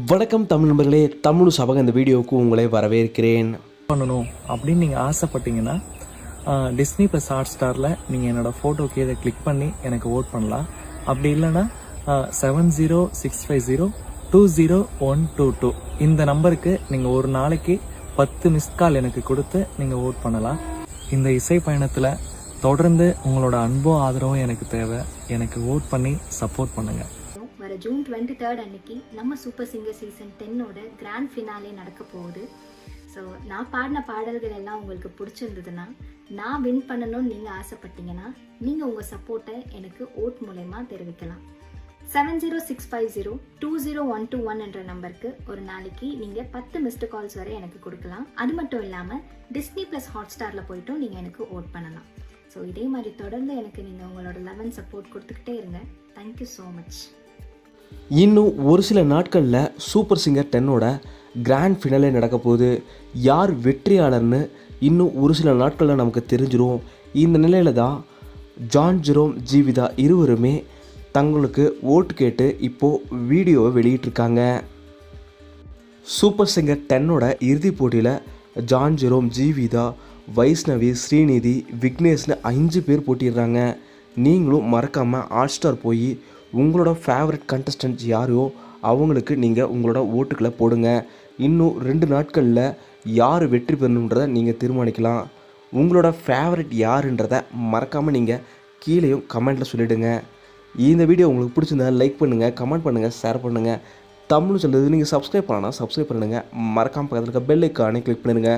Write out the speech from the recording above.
வணக்கம் தமிழ் நண்பர்களே தமிழ் சபக இந்த வீடியோவுக்கு உங்களை வரவேற்கிறேன். பண்ணணும் அப்படின்னு நீங்கள் ஆசைப்பட்டீங்கன்னா டிஸ்னி ப்ளஸ் ஹாட் ஸ்டாரில் நீங்கள் என்னோட ஃபோட்டோ கீழே கிளிக் பண்ணி எனக்கு ஓட் பண்ணலாம். அப்படி இல்லைன்னா seven zero six five zero two zero one two two இந்த நம்பருக்கு நீங்கள் ஒரு நாளைக்கு பத்து மிஸ்ட் கால் எனக்கு கொடுத்து நீங்கள் ஓட் பண்ணலாம். இந்த இசை பயணத்தில் தொடர்ந்து உங்களோட அன்பும் ஆதரவும் எனக்கு தேவை. எனக்கு ஓட் பண்ணி சப்போர்ட் பண்ணுங்கள் வர ஜூன் டுவெண்ட்டி தேர்ட் அன்னைக்கு நம்ம சூப்பர் சிங்கர் சீசன் டென்னோட கிராண்ட் ஃபினாலே நடக்க போகுது. ஸோ நான் பாடின பாடல்கள் எல்லாம் உங்களுக்கு பிடிச்சிருந்ததுன்னா நான் வின் பண்ணணும்னு நீங்கள் ஆசைப்பட்டீங்கன்னா நீங்கள் உங்கள் சப்போர்ட்டை எனக்கு ஓட் மூலயமா தெரிவிக்கலாம். Seven zero six five zero two zero one two one என்ற நம்பருக்கு ஒரு நாளைக்கு நீங்கள் பத்து மிஸ்டு கால்ஸ் வரை எனக்கு கொடுக்கலாம். அது மட்டும் இல்லாமல் டிஸ்னி ப்ளஸ் ஹாட் ஸ்டாரில் போயிட்டும் நீங்கள் எனக்கு ஓட் பண்ணலாம். ஸோ இதே மாதிரி தொடர்ந்து எனக்கு நீங்கள் உங்களோட லெவன் சப்போர்ட் கொடுத்துக்கிட்டே இருங்க. தேங்க்யூ ஸோ மச் இன்னும் ஒரு சில நாட்களில் சூப்பர் சிங்கர் டென்னோட கிராண்ட் ஃபினலே நடக்க போகுது. யார் வெற்றியாளர்னு இன்னும் ஒரு சில நாட்களில் நமக்கு தெரிஞ்சிரும். இந்த நிலையில் தான் ஜான் ஜெரோம் ஜீவிதா இருவருமே தங்களுக்கு ஓட்டு கேட்டு இப்போது வீடியோவை வெளியிட்டிருக்காங்க. சூப்பர் சிங்கர் டென்னோட இறுதிப் போட்டியில் ஜான் ஜெரோம் ஜீவிதா வைஷ்ணவி ஸ்ரீநிதி விக்னேஷ்னு அஞ்சு பேர் போட்டிடுறாங்க நீங்களும் மறக்காமல் ஹாட் ஸ்டார் போய் உங்களோட ஃபேவரட் கண்டஸ்டன்ட் யாரோ அவங்களுக்கு நீங்கள் உங்களோட ஓட்டுக்களை போடுங்க. இன்னும் ரெண்டு நாட்களில் யார் வெற்றி பெறணுன்றதை நீங்கள் தீர்மானிக்கலாம். உங்களோட ஃபேவரட் யாருன்றதை மறக்காமல் நீங்கள் கீழேயும் கமெண்ட்டில் சொல்லிவிடுங்க இந்த வீடியோ உங்களுக்கு பிடிச்சிருந்தா லைக் பண்ணுங்கள் கமெண்ட் பண்ணுங்கள் ஷேர் பண்ணுங்கள் தமிழ் சொல்லுறது நீங்கள் சப்ஸ்கிரைப் பண்ணலாம் சப்ஸ்கிரைப் பண்ணுங்கள் மறக்காமல் பக்கத்தில் இருக்க பெல் ஐக்கானே கிளிக் பண்ணிடுங்க.